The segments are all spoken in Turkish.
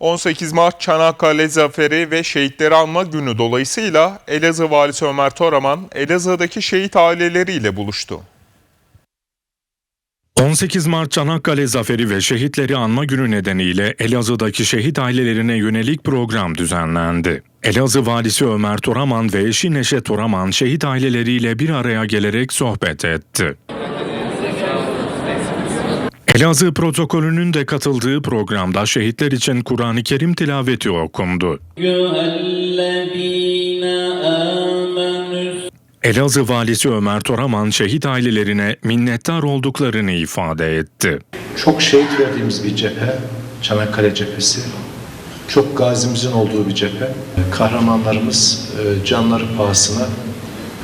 18 Mart Çanakkale Zaferi ve Şehitleri Anma Günü dolayısıyla Elazığ Valisi Ömer Toraman, Elazığ'daki şehit aileleriyle buluştu. 18 Mart Çanakkale Zaferi ve Şehitleri Anma Günü nedeniyle Elazığ'daki şehit ailelerine yönelik program düzenlendi. Elazığ Valisi Ömer Toraman ve eşi Neşe Toraman şehit aileleriyle bir araya gelerek sohbet etti. Elazığ protokolünün de katıldığı programda şehitler için Kur'an-ı Kerim tilaveti okundu. Elazığ valisi Ömer Toraman şehit ailelerine minnettar olduklarını ifade etti. Çok şehit verdiğimiz bir cephe, Çanakkale cephesi. Çok gazimizin olduğu bir cephe. Kahramanlarımız e, canları pahasına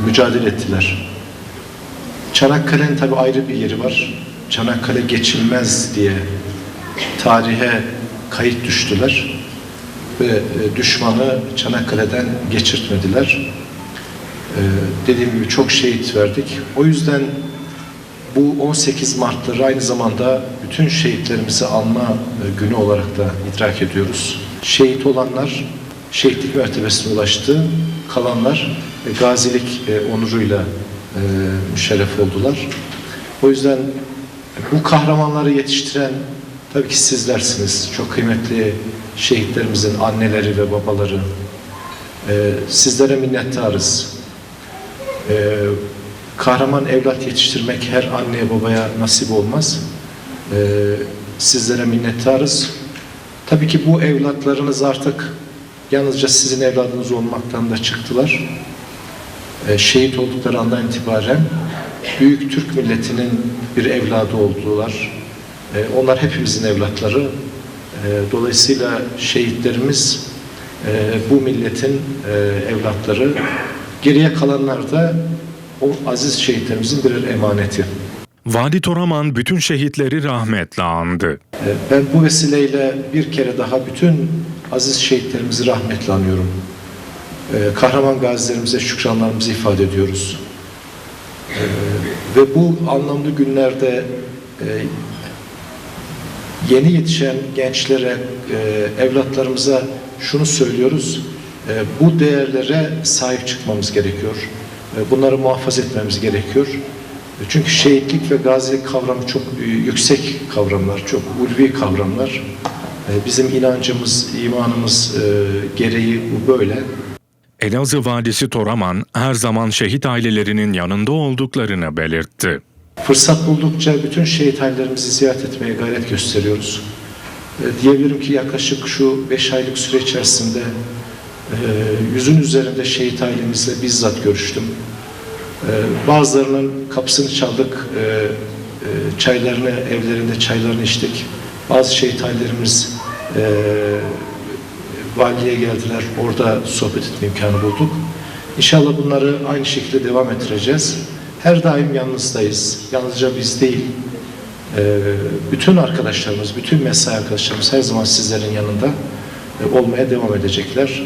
mücadele ettiler. Çanakkale'nin tabii ayrı bir yeri var. Çanakkale geçilmez diye tarihe kayıt düştüler ve e, düşmanı Çanakkale'den geçirtmediler. Ee, dediğim gibi çok şehit verdik. O yüzden bu 18 Mart'ları aynı zamanda bütün şehitlerimizi anma e, günü olarak da idrak ediyoruz. Şehit olanlar şehitlik mertebesine ulaştı, kalanlar e, gazilik e, onuruyla e, müşerref oldular. O yüzden bu kahramanları yetiştiren tabii ki sizlersiniz. Çok kıymetli şehitlerimizin anneleri ve babaları. E, sizlere minnettarız. Ee, kahraman evlat yetiştirmek her anneye babaya nasip olmaz. Ee, sizlere minnettarız. Tabii ki bu evlatlarınız artık yalnızca sizin evladınız olmaktan da çıktılar. Ee, şehit oldukları andan itibaren büyük Türk milletinin bir evladı oldular. Ee, onlar hepimizin evlatları. Ee, dolayısıyla şehitlerimiz e, bu milletin e, evlatları. Geriye kalanlar da o aziz şehitlerimizin birer emaneti. Vali Toraman bütün şehitleri rahmetle andı. Ben bu vesileyle bir kere daha bütün aziz şehitlerimizi rahmetle anıyorum. Kahraman gazilerimize şükranlarımızı ifade ediyoruz. Ee, Ve bu anlamlı günlerde e, yeni yetişen gençlere, e, evlatlarımıza şunu söylüyoruz. E, Bu değerlere sahip çıkmamız gerekiyor. E, Bunları muhafaza etmemiz gerekiyor. E, Çünkü şehitlik ve gazilik kavramı çok e, yüksek kavramlar, çok ulvi kavramlar. E, Bizim inancımız, imanımız gereği bu böyle. Elazığ Valisi Toraman her zaman şehit ailelerinin yanında olduklarını belirtti. Fırsat buldukça bütün şehit ailelerimizi ziyaret etmeye gayret gösteriyoruz. E, diyebilirim ki yaklaşık şu 5 aylık süre içerisinde e, yüzün üzerinde şehit ailemizle bizzat görüştüm. E, bazılarının kapısını çaldık, e, e, çaylarını, evlerinde çaylarını içtik. Bazı şehit ailelerimiz e, valiye geldiler, orada sohbet etme imkanı bulduk. İnşallah bunları aynı şekilde devam ettireceğiz. Her daim yanınızdayız. Yalnızca biz değil, e, bütün arkadaşlarımız, bütün mesai arkadaşlarımız her zaman sizlerin yanında e, olmaya devam edecekler.